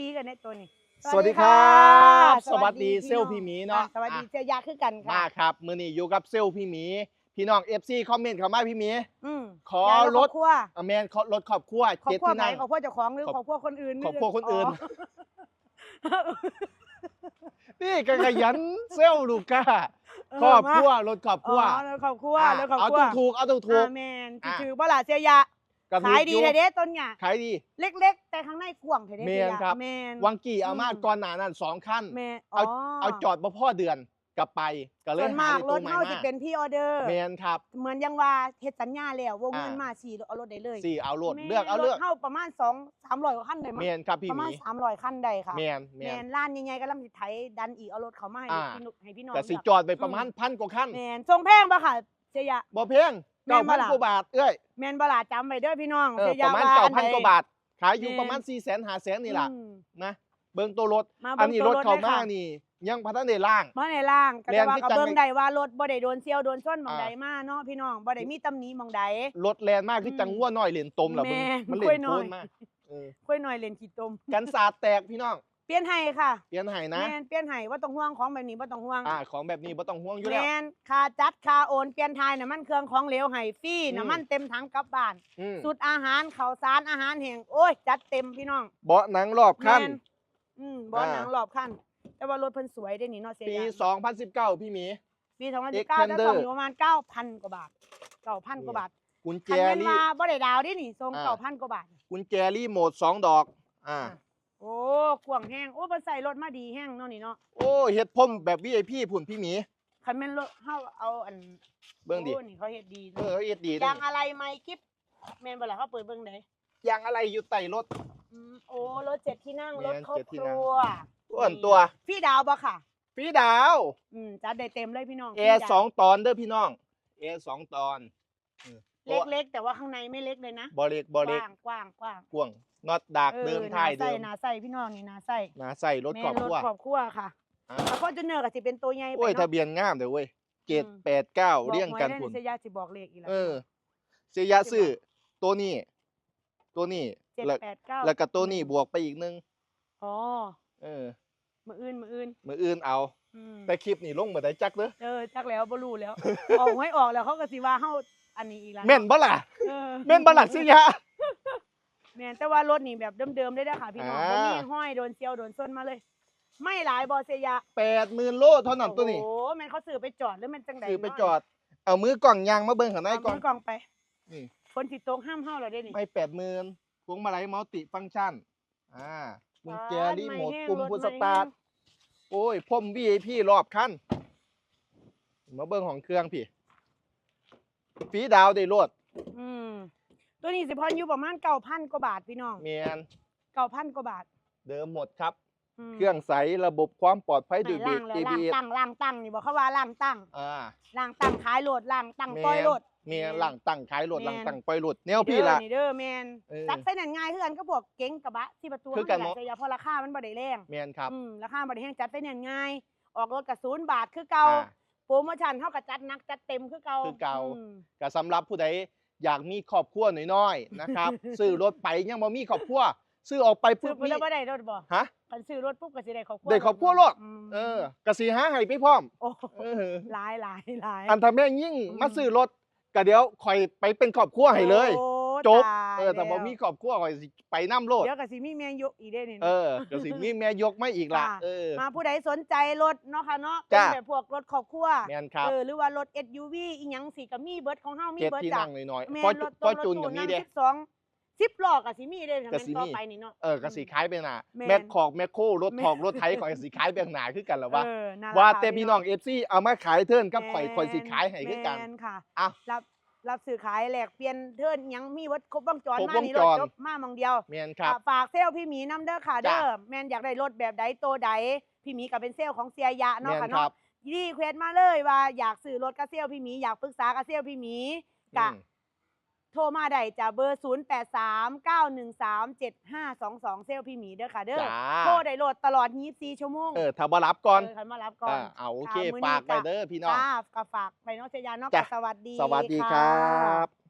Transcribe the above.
ดีกันในตัวนี้สวัสดีครับะสวัสดีพี่เซลล์พี่หมีเนาะอ่สวัสดีอะเจยาคือกันค่ะมาครับ มือนี้อยู่กับเซลลพี่หมี พี่น้องเอฟซีคอมเมนต์เข้ามาพี่หมีอืมขอย้ายรครอถบครัวอเมนขอรถขอบครัวครอบเจ็ดครัวที่ไหนนั่งครอบครัวเจ้าของหรือครอบครอบครัวคนอื่นครอบครัวคนอื่นอ๋อนี่ก็ขยันเซลลลูก้าครอบครัวรถขอบครัวอ๋อแล้วครอบครัวอะแล้วครอบเอาครัวถูกถูกๆเอาถูกถูกอ่าแมนอะถือบ่ล่ะเจยา ๆกับขายดีอเลยเด้ต้นเนี่ยขายดี เล็ก ๆ แต่ข้างในกว้างเท่เด้แมนเจยาครับ แมนวังกี่เอามาอืมก่อนหน้านั้นสองคันแมนเอาเอาจอดมาพ่อเดือนกลับไปก็เลยส่วนมากหรตัวถใหม่เฮามาสิเป็นพี่ออเดอร์แมนครับเหมือนยังว่าเฮ็ดสัญญาแล้ววงเงินอ่ามมาสี่เอารถได้เลยสี่เอารถแม่เลือกเอาเลือกรถเฮาประมาณ2 300กว่าคันได้มั้แมงนครับพี่ประหมาณมี300คันได้ค่ะแมนแมแมนนร้านใหญ่ๆก็ลำสิไถดันอีกเอารถเขามาให้อ่าพี่นุให้พี่น้องแต่สิเลือกจอดไปประมาณพันกว่าคันแมนทรงแพงปะค่ะเสียยะ บ่เพียงแม่เก้านบ่พันล่ะ กว่าบาทเอ้ยแมนบลาจำไว้เด้อพี่น้องเออสียประมาณว่เก้าอัพันใด กว่าบาท ขายอยู่แม่น ประมาณสี่แสนห้าแสนนี่ล่ะอืมนะเบิ่งตัวรถ มาอัเบิ่นงนี้ตัวรถรถเขาเลยมาค่ะนี่ ยังพัฒนาได้ล่าง มาในล่างก็เรียจะนว่าที่ก็จังเบิ่งได้ว่ารถบ่ได้โดนเซี่ยวโดนส้นหมองอ่า ใดมาเนาะพี่น้องบ่ได้มีตำหนิหมองใด รถแลนมากคือจังงัวน้อยเหรียญตมล่ะแม่มันมันเหรีค่ยอยญน้โคอยนมากเออค่อยหน่อยเล่นขี้ตม กันสาดแตกพี่น้อง เปลี่ยนให้ค่ะเปลี่ยนให้นะแมนเปลี่ยนให้ว่าต้องห่วงของแบบนี้บ่ต้องห่วงอ่าของแบบนี้บ่ต้องห่วงอยู่แมแล้ว นค่าจัดค่าโอนเปลี่ยนทายน้ำมันเครื่องของเหลวให้ฟรีอืม น้ำมันเต็มถังกลับบ้านอืมสุดอาหารข้าวสารอาหารแห้งโอ้ยจัดเต็มพี่น้องเบาะหนังรอบคัน แม่อืมบอลอ่า หนังรอบคันแต่ว่ารถเพิ่นสวยได้นี่เนาะเสียปี ยา2019 พี่หมี ปี2019 Xpander จะส่งอยู่ประมาณ9,000กว่าบาท9,000กว่าบาทกุญแจคันแม่นรีว่าบ่ได้ดาวดินี่ส่งอ่า9,000กว่าบาท กุญแจรีโมทสองดอก อ่า โอ้กว้างแห้งโอ้เพิ่นใส่รถมาดีแห้งเนาะนี่เนาะโอ้เฮ็ดพ่มแบบ VIP ผุ่นพี่หมี คันแม่นรถเฮาเอาอันเบิ่งดิ โอ้นี่เขาเฮ็ดดีเออเฮ็ดดียางอะไรไมค์กิ๊บแม่นบ่ล่ะเขาเปิดเบิ่งได้ยางอะไรอยู่ใต้รถ อืมโอ้รถเจ็ดที่นั่งแม่นรถครอบเจ็ดที่คนั่ง รัวอ้วนตัว พี่ดาวบ่ค่ะ พี่ดาว อืมจัดได้เต็มเลยพี่น้องแอพี่ร์ดาวสองตอนเด้อพี่น้องแอร์สองตอนเออตัวเล็กๆ แต่ว่าข้างในไม่เล็กเลยนะ บอเล็กบอเล็กกว้างกว้างกว้างกวาง น็อตดักออเดิมท้ายหน้เดิมหนาใส่พี่น้องนี่หนาใส่หนาใส่รถแม่ครอบรคถรัวครอบครัวค่ะอ่าแล้วก็จะเนื้อก็สิเป็นตัวใหญ่ไปโอ้ยเนาะทะเบียนงามเด้อเว้ยเจ็ดอืมแปดเก้าบอกเรียงกันหวพุ่นได้ใเสียยาสิบอกเลขอีกแล้วเออเสียยาซื้อตัวนี้ ตัวนี้เจ็ดแล้วแปดเก้าแล้วก็ตัวนี้บวกไปอีกนึงอ๋อเออมืออื่นมืออื่นมืออื่นเอาอืมแต่คลิปนี่ลงมาได้จักเด้อเออจักแล้วบ่รู้แล้วออกให้ออกแล้วเขาก็สิว่าเฮาอันนี้อีกแล้วแม่นบ่ล่ะเออแม่นบ่ล่ะเสียยา แม่นแต่ว่ารถนี่แบบเดิมๆได้เด้อค่ะพี่น้องอ่าบ่มีห้อยโดนเซียวโดนส้นมาเลย ไม่หลายบ่เสียยาแปดหมื่นโลเท่านั้นตัวนี้โอ้โหแม่นเขาซื้อไปจอดหรือแม่นจังใดซื้อไปเนาะจอด เอามือกล่องยางมาเบิ่งข้างในเอาก่อนมือกล่องไปนี่ ฝนสิตกห้ามเฮาแล้วเด้นี่ไม่แปดหมื่นพวงมาลัยมัลติฟังก์ชัน อ่ากุญแจปาดรีโมทไม่แห้งปุ่มรถพุทไม่สตาร์ทแห้งโอ้ยพ่ม VIP รอบคันมาเบิ่งของเครื่องพี่ฟีดาวได้โลดอืม ตัวนี้สิพอนอยู่ประมาณเก้าพันกว่าบาทพี่น้องเมียนเก้าพันกว่าบาทเดิมหมดครับ มเครื่องใสระบบความปลอดภัยไหนด้วยเบรล่ากงแล้วล่าง ABS ตั้งล่างตั้งนี่บอกเขาว่าล่างตั้งอ่า ล่างตั้งขายโหลดล่างตั้งแม่นปล่อยโหลด เมียนแม่นหลังตั้งขายรถแม่นหลังตั้งปล่อยรถแนวพี่เด้อล่ะ นี่เด้อแมนเออจักใส่นั่นง่ายคือกันก็พวกเก๋งกระบะที่ประตูคือกันเฮาเนาะนี่แหละเสียเพราะราคามันบ่ได้แรงเมียนครับอืมราคาบ่ได้แรงจัดใส่นั่นง่ายออกรถกับศูนย์บาทคือเก่าอ่า โปรโมชั่นเท่ากับจัดหนักจัดเต็มคือเก่าคือเก่า อืม ก็สำหรับผู้ใด อยากมีครอบครัวน้อยๆนะครับ ซื้อรถไปยังบ่มีครอบครัวซื้อออกไปซื้อปุ๊บไปมีแล้วบ่ได้รถบ่ฮะคันซื้อรถปุ๊บก็สิได้ครอบครัวได้ครอบครัวโลดมเออกะสีหาให้ไปพร้อมโอ้เออหลายหลายหลายอันทำแม่งยิ่งอืมมาซื้อรถก็เดี๋ยวคอยไปเป็นครอบครัวให้เลย โอ้ จบตายเออ แต่บ่ล้วมีครอบครัวคอยสิไปน้ำโลด เดี๋ยวก็สิมีแม่ยกอีกได้นี่ เออกะสิมีแม่ยกไม่อีกละค่ะ เออ มาผู้ใดสนใจรถเนาะค่ะเนาะเป็นจ้ะแบบพวกรถครอบครัวแม่นครับเออหรือว่ารถ SUV อีหยังสิก็มีเบิดของเฮามีเจ็ดเบิดที่จ้ะนั่งหน่อยแม่ๆพอรถพอจูนกับมีเด้ สิบสองสิบล้อก็สิมีเด้ถ้าก็แม่นสิต่อมีไปนี่เนาะ เออกะสิขายไปหน้าแม่นแมคคอกแมคโครรถถอกรถไถข่อยก็สิขายไปข้างหน้าคือกันล่ะว่าเออนั่นแหละว่าค่ะแต่พี่น้อง FC เอามาขายเทิร์นกับข่อยข่อยสิขายให้คือกัน แม่นค่ะอะ รับ รับซื้อขายแลกเปลี่ยนเทิร์นหยังมีวัดครบวงจรครบมาวงนี่จรถรจบมาหมองเดียวแม่นครับ อะฝากเซลลพี่หมีน้ำเด้อค่ะจ้ะเด้อแมนอยากได้รถแบบใดโตใดพี่หมีก็เป็นเซลล์ของเสียยะเนาะแม่นค่ะครัเนาะบรีเควสมาเลยว่าอยากซื้อรถกับเซลลพี่หมีอยากปรึกษากับเซลลพี่หมีกะอืมโทรมาได้จ้ะเบอร์ 0 8 3 9 1 3 7 5 2 2 เซลลพี่หมีเด้อค่ะเด้อจ้า โทรได้โหลดตลอด 24 ชั่วโมงเออถ้าบ่รับก่อนเออคันมารับก่อน อ่าเอาโอเค ค่ะมื้อนี้ฝากไปจ้ะ เด้อพี่น้อง จ้าก็ฝากไปเนาะเสียยะเนาะจ้ะ ก็สวัสดี สวัสดีคค่ะรับ